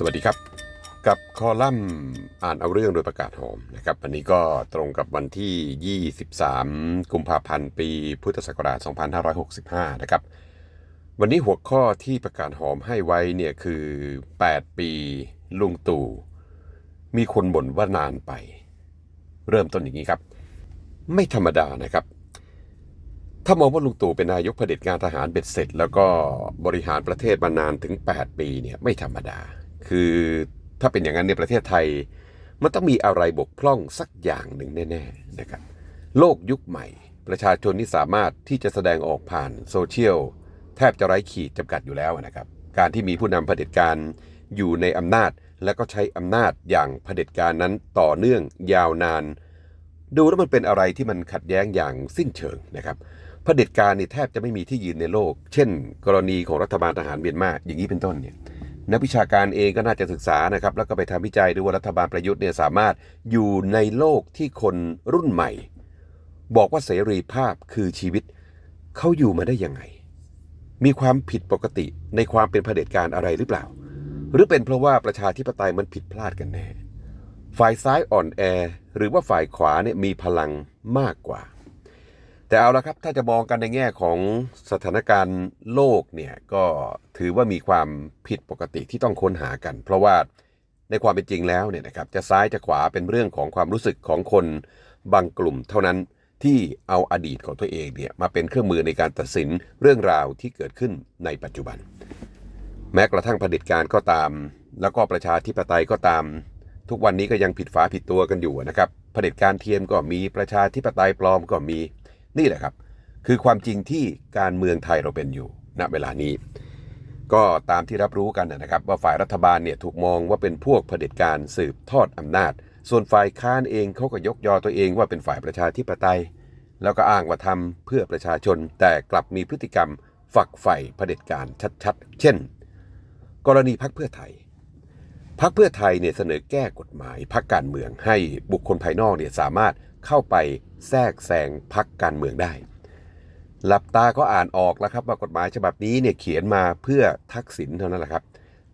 สวัสดีครับ กับคอลัมน์อ่านเอาเรื่องโดยประกาศหอมนะครับวันนี้ก็ตรงกับวันที่ 23 กุมภาพันธ์ ปีพุทธศักราช 2565 นะครับ วันนี้หัวข้อที่ประกาศหอมให้ไว้เนี่ยคือ 8 ปีลุงตู่ มีคนบ่นว่านานไป เริ่มต้นอย่างนี้ครับ ไม่ธรรมดานะครับถ้ามองว่าลุงตู่เป็นนายกเผด็จการทหารเบ็ดเสร็จ แล้วก็บริหารประเทศมานานถึง 8 ปีเนี่ยไม่ธรรมดา คือถ้าเป็นอย่างนั้นในประเทศไทย มันต้องมีอะไรบกพร่องสักอย่างหนึ่งแน่ๆนะครับโลกยุคใหม่ ประชาชนที่สามารถที่จะแสดงออกผ่านโซเชียลแทบจะไร้ขีดจำกัดอยู่แล้วนะครับ การที่มีผู้นำเผด็จการอยู่ในอำนาจและก็ใช้อำนาจอย่างเผด็จการนั้นต่อเนื่องยาวนาน ดูแล้วมันเป็นอะไรที่มันขัดแย้งอย่างสิ้นเชิงนะครับเผด็จการนี่แทบจะไม่มีที่ยืนในโลก เช่น กรณีของรัฐบาลทหารเมียนมาอย่างนี้เป็นต้นเนี่ย นักวิชาการเองก็น่าจะศึกษานะครับ แล้วก็ไปทำวิจัยดูว่ารัฐบาลประยุทธ์เนี่ยสามารถอยู่ในโลกที่คนรุ่นใหม่ บอกว่าเสรีภาพคือชีวิตเขาอยู่มาได้ยังไง มีความผิดปกติในความเป็นเผด็จการอะไรหรือเปล่า หรือเป็นเพราะว่าประชาธิปไตยมันผิดพลาดกันแน่ ฝ่ายซ้ายอ่อนแอ หรือว่าฝ่ายขวาเนี่ยมีพลังมากกว่า แต่เอาละครับถ้าจะมองกันในแง่ของสถานการณ์โลกเนี่ยก็ถือว่ามีความผิดปกติที่ต้องค้นหากัน เพราะว่าในความเป็นจริงแล้วเนี่ยนะครับจะซ้ายจะขวาเป็นเรื่องของความรู้สึกของคนบางกลุ่มเท่านั้นที่เอาอดีตของตัวเองเนี่ยมาเป็นเครื่องมือในการตัดสินเรื่องราวที่เกิดขึ้นในปัจจุบัน แม้กระทั่งเผด็จการก็ตาม แล้วก็ประชาธิปไตยก็ตาม ทุกวันนี้ก็ยังผิดฝาผิดตัวกันอยู่นะครับเผด็จการเทียมก็มีประชาธิปไตยปลอมก็มี นี่แหละครับ คือความจริงที่การเมืองไทยเราเป็นอยู่ณเวลานี้ ก็ตามที่รับรู้กันนะครับ ว่าฝ่ายรัฐบาลเนี่ยถูกมองว่าเป็นพวกเผด็จการสืบทอดอำนาจ ส่วนฝ่ายค้านเองเขาก็ยกยอตัวเองว่าเป็นฝ่ายประชาธิปไตย แล้วก็อ้างว่าทำเพื่อประชาชนแต่กลับมีพฤติกรรมฝักใฝ่เผด็จการชัดๆ เช่น กรณีพักเพื่อไทยพักเพื่อไทยเนี่ยเสนอแก้กฎหมายพักการเมืองให้บุคคลภายนอกเนี่ยสามารถ เข้าไปแทรกแซงพักการเมืองได้ หลับตาก็อ่านออกแล้วครับว่ากฎหมายฉบับนี้เนี่ยเขียนมาเพื่อทักษิณเท่านั้นแหละครับ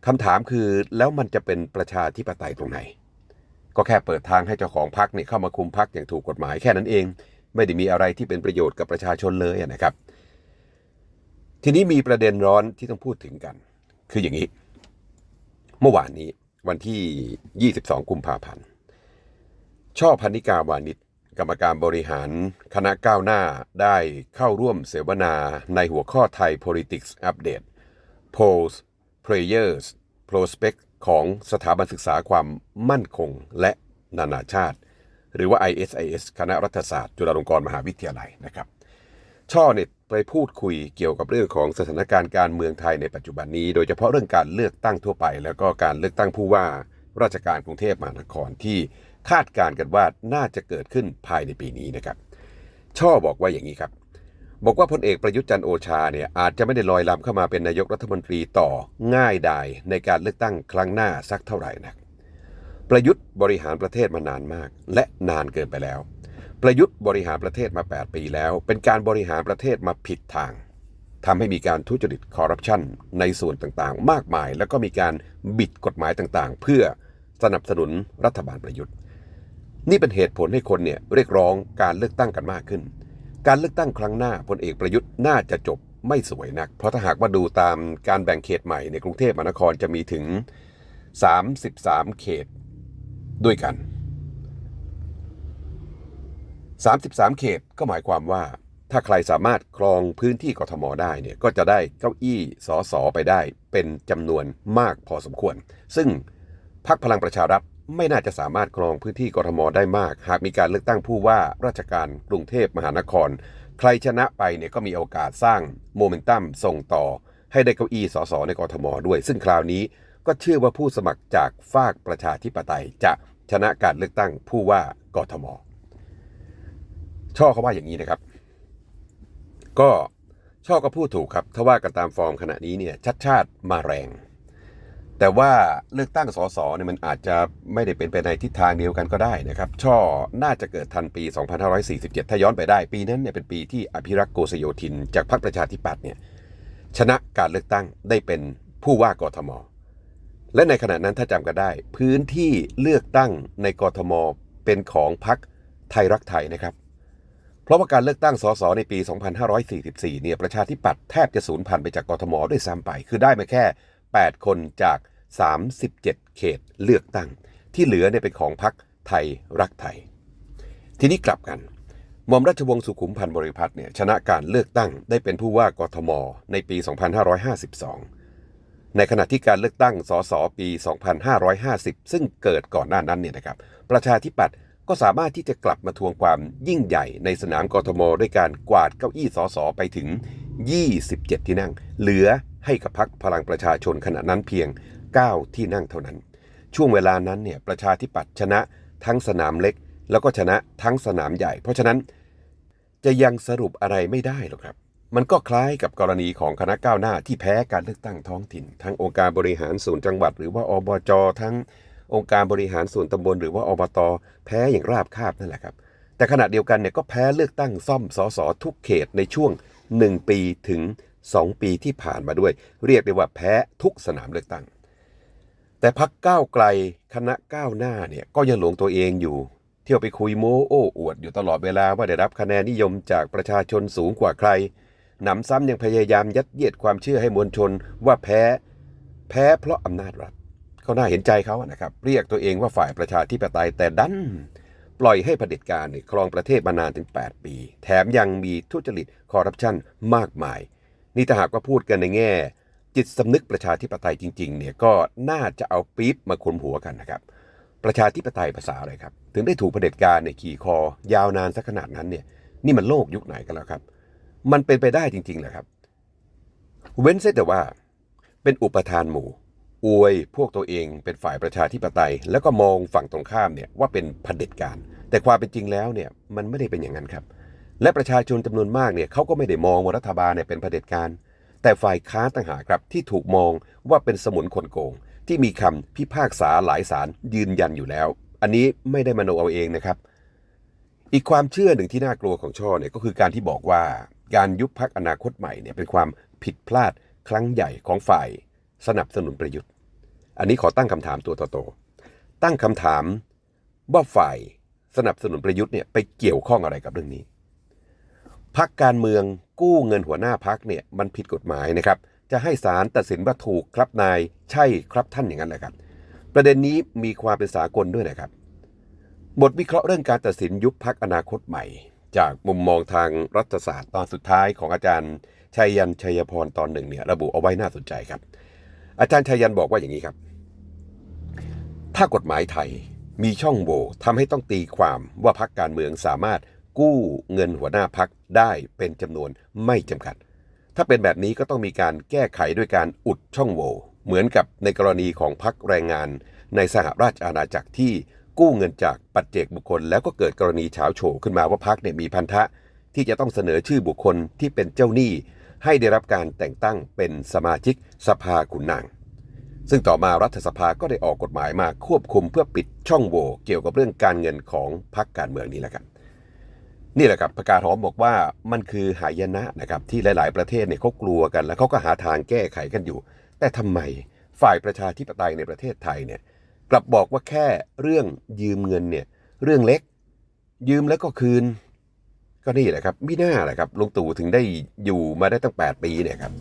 คำถามคือแล้วมันจะเป็นประชาธิปไตยตรงไหน ก็แค่เปิดทางให้เจ้าของพักเนี่ยเข้ามาคุมพักอย่างถูกกฎหมายแค่นั้นเอง ไม่ได้มีอะไรที่เป็นประโยชน์กับประชาชนเลยนะครับ ทีนี้มีประเด็นร้อนที่ต้องพูดถึงกัน คืออย่างนี้ เมื่อวานนี้วันที่ 22 กุมภาพันธ์ช่อพันิกาวานิช กรรมการบริหารคณะก้าวหน้าได้เข้าร่วมเสวนาในหัวข้อไทย politics update polls prayers prospect ของสถาบันศึกษาความมั่นคงและนานาชาติ หรือว่า ISIS คณะรัฐศาสตร์ จุฬาลงกรณ์มหาวิทยาลัยนะครับ ช่อเนี่ยไปพูดคุยเกี่ยวกับเรื่องของสถานการณ์การเมืองไทยในปัจจุบันนี้ โดยเฉพาะเรื่องการเลือกตั้งทั่วไป แล้วก็การเลือกตั้งผู้ว่าราชการกรุงเทพมหานครที่ คาดการณ์กันว่าน่าจะเกิดขึ้นภายในปีนี้นะครับ ช่อบอกว่าอย่างนี้ครับ บอกว่าพลเอกประยุทธ์จันโอชาเนี่ยอาจจะไม่ได้ลอยลำเข้ามาเป็นนายกรัฐมนตรีต่อง่ายดายในการเลือกตั้งครั้งหน้าสักเท่าไหร่นัก ประยุทธ์บริหารประเทศมานานมาก และนานเกินไปแล้ว ประยุทธ์บริหารประเทศมา 8 ปีแล้ว เป็นการบริหารประเทศมาผิดทางทำให้มีการทุจริตคอร์รัปชันในส่วนต่างๆ มากมาย แล้วก็มีการบิดกฎหมายต่างๆ เพื่อสนับสนุนรัฐบาลประยุทธ์ นี่เป็นเหตุผลให้คนเนี่ยเรียกร้องการเลือกตั้งกันมากขึ้น การเลือกตั้งครั้งหน้าพลเอกประยุทธ์น่าจะจบไม่สวยนัก เพราะถ้าหากว่าดูตามการแบ่งเขตใหม่ในกรุงเทพมหานครจะมีถึง 33 เขตด้วยกัน 33 เขตก็หมายความว่า ถ้าใครสามารถครองพื้นที่กทมได้เนี่ยก็จะได้เก้าอี้สอสอไปได้เป็นจำนวนมากพอสมควร ซึ่งพรรคพลังประชารัฐ ไม่น่าจะสามารถครองพื้นที่กทมได้มาก หากมีการเลือกตั้งผู้ว่าราชการกรุงเทพมหานคร ใครชนะไปเนี่ยก็มีโอกาสสร้างโมเมนตัมส่งต่อ ให้ได้เก้าอี้สสในกทมด้วย ซึ่งคราวนี้ก็เชื่อว่าผู้สมัครจากฝากประชาธิปไตยจะชนะการเลือกตั้งผู้ว่ากทม ช่อเขาว่าอย่างนี้นะครับ ก็ช่อก็พูดถูกครับ ถ้าว่ากันตามฟอร์มขณะนี้เนี่ยชัดชาติมาแรง แต่ว่าเลือกตั้งสสเนี่ยมันอาจจะไม่ได้เป็นไปในทิศทางเดียวกันก็ได้นะครับ ช่อน่าจะเกิดทันปี 2547 ถ้าย้อนไปได้ ปีนั้นเนี่ยเป็นปีที่อภิรักษ์โกษโยธิน จากพรรคประชาธิปัตย์เนี่ยชนะการเลือกตั้งได้เป็นผู้ว่ากทม และในขณะนั้นถ้าจำกันได้ พื้นที่เลือกตั้งในกทมเป็นของพรรคไทยรักไทยนะครับ เพราะว่าการเลือกตั้งสสในปี 2544 เนี่ยประชาธิปัตย์แทบจะสูญพันธุ์ไปจากกทมด้วยซ้ำไป คือได้มาแค่ 8 คนจาก 37 เขตเลือกตั้ง ที่เหลือเนี่ยเป็นของพรรคไทยรักไทย ทีนี้กลับกันหม่อมราชวงศ์สุขุมพันธ์บริพัตรเนี่ยชนะการเลือกตั้งได้เป็นผู้ว่ากทม ในปี 2552 ในขณะที่การเลือกตั้งสสปี 2550 ซึ่งเกิดก่อนหน้านั้นเนี่ยนะครับ ประชาธิปัตย์ก็สามารถที่จะกลับมาทวงความยิ่งใหญ่ในสนามกทม ด้วยการกวาดเก้าอี้สสไปถึง 27 ที่นั่ง เหลือ ให้กับพักพลังประชาชนขณะนั้นเพียง 9 ที่นั่งเท่านั้น ช่วงเวลานั้นเนี่ยประชาธิปัตย์ชนะทั้งสนามเล็ก แล้วก็ชนะทั้งสนามใหญ่ เพราะฉะนั้นจะยังสรุปอะไรไม่ได้หรอกครับ มันก็คล้ายกับกรณีของคณะก้าวหน้าที่แพ้การเลือกตั้งท้องถิ่น ทั้งองค์การบริหารส่วนจังหวัด หรือว่าอบจทั้งองค์การบริหารส่วนตำบลหรือว่าอบตแพ้อย่างราบคาบนั่นแหละครับ แต่ขณะเดียวกันเนี่ยก็แพ้เลือกตั้งซ่อมสสทุกเขตในช่วง 1 ปีถึง 2 ปีที่ผ่านมาด้วย เรียกได้ว่าแพ้ทุกสนามเลือกตั้ง แต่พักก้าวไกลคณะก้าวหน้าเนี่ยก็ยังหลงตัวเองอยู่ เที่ยวไปคุยโม้โอ้อวดอยู่ตลอดเวลาว่าได้รับคะแนนนิยมจากประชาชนสูงกว่าใครหนำซ้ำยังพยายามยัดเยียดความเชื่อให้มวลชนว่าแพ้แพ้เพราะอำนาจรัฐก็น่าเห็นใจเขาอะนะครับ เรียกตัวเองว่าฝ่ายประชาธิปไตยแต่ดันปล่อยให้เผด็จการครองประเทศมานานถึง 8 ปี แถมยังมีทุจริตคอร์รัปชันมากมาย นี่ถ้าหากว่าพูดกันในแง่ จิตสำนึกประชาธิปไตยจริงๆเนี่ยก็น่าจะเอาปี๊บมาคุมหัวกันนะครับ ประชาธิปไตยภาษาอะไรครับ ถึงได้ถูกเผด็จการในยขี่คอ ยาวนานสักขนาดนั้นเนี่ยนี่มันโลกยุคไหนกันแล้วครับ มันเป็นไปได้จริงๆเหรอครับ เว้นแต่ว่า เป็นอุปทานหมู่ อวยพวกตัวเองเป็นฝ่ายประชาธิปไตย แล้วก็มองฝั่งตรงข้ามเนี่ยว่าเป็นเผด็จการ แต่ความเป็นจริงแล้วเนี่ยมันไม่ได้เป็นอย่างนั้นครับ และประชาชนจำนวนมากเนี่ยเขาก็ไม่ได้มองว่ารัฐบาลเนี่ยเป็นเผด็จการ แต่ฝ่ายค้านต่างหากครับที่ถูกมองว่าเป็นสมุนคนโกง ที่มีคำพิพากษาหลายศาลยืนยันอยู่แล้ว อันนี้ไม่ได้มโนเอาเองนะครับ อีกความเชื่อหนึ่งที่น่ากลัวของช่อเนี่ยก็คือการที่บอกว่าการยุบพักอนาคตใหม่เนี่ยเป็นความผิดพลาดครั้งใหญ่ของฝ่ายสนับสนุนประยุทธ์ อันนี้ขอตั้งคำถามตัวโตๆตั้งคำถามว่าฝ่ายสนับสนุนประยุทธ์เนี่ยไปเกี่ยวข้องอะไรกับเรื่องนี้ พักการเมืองกู้เงินหัวหน้าพักเนี่ยมันผิดกฎหมายนะครับ จะให้ศาลตัดสินว่าถูกครับนายใช่ครับท่านอย่างนั้นแหละครับ ประเด็นนี้มีความเป็นสากลด้วยนะครับ บทวิเคราะห์เรื่องการตัดสินยุบพักอนาคตใหม่ จากมุมมองทางรัฐศาสตร์ตอนสุดท้ายของอาจารย์ชัยยันชัยพรตอนหนึ่งเนี่ยระบุเอาไว้น่าสนใจครับ อาจารย์ชัยยันบอกว่าอย่างนี้ครับ ถ้ากฎหมายไทยมีช่องโหว่ทำให้ต้องตีความว่าพักการเมืองสามารถ กู้เงินหัวหน้าพักได้เป็นจำนวนไม่จำกัด ถ้าเป็นแบบนี้ก็ต้องมีการแก้ไขด้วยการอุดช่องโหว่เหมือนกับในกรณีของพักแรงงาน ในสหราชอาณาจักรที่กู้เงินจากปัจเจกบุคคล แล้วก็เกิดกรณีเฉาโฉขึ้นมาว่าพักเนี่ยมีพันธะ ที่จะต้องเสนอชื่อบุคคลที่เป็นเจ้าหนี้ ให้ได้รับการแต่งตั้งเป็นสมาชิกสภาขุนนางซึ่งต่อมารัฐสภาก็ได้ออกกฎหมายมาควบคุมเพื่อปิดช่องโหว่เกี่ยวกับเรื่องการเงินของพรรคการเมืองนี้แหละครับ นี่แหละครับประกาศหอมบอกว่ามันคือหายนะนะครับที่หลาย ๆ ประเทศเนี่ยเขากลัวกันแล้วเขาก็หาทางแก้ไขกันอยู่ แต่ทำไมฝ่ายประชาธิปไตยในประเทศไทยเนี่ยกลับบอกว่าแค่เรื่องยืมเงินเนี่ยเรื่องเล็ก ยืมแล้วก็คืน ก็นี่แหละครับมิน่าแหละครับลุงตู่ถึงได้อยู่มาได้ตั้ง 8 ปีเนี่ยครับ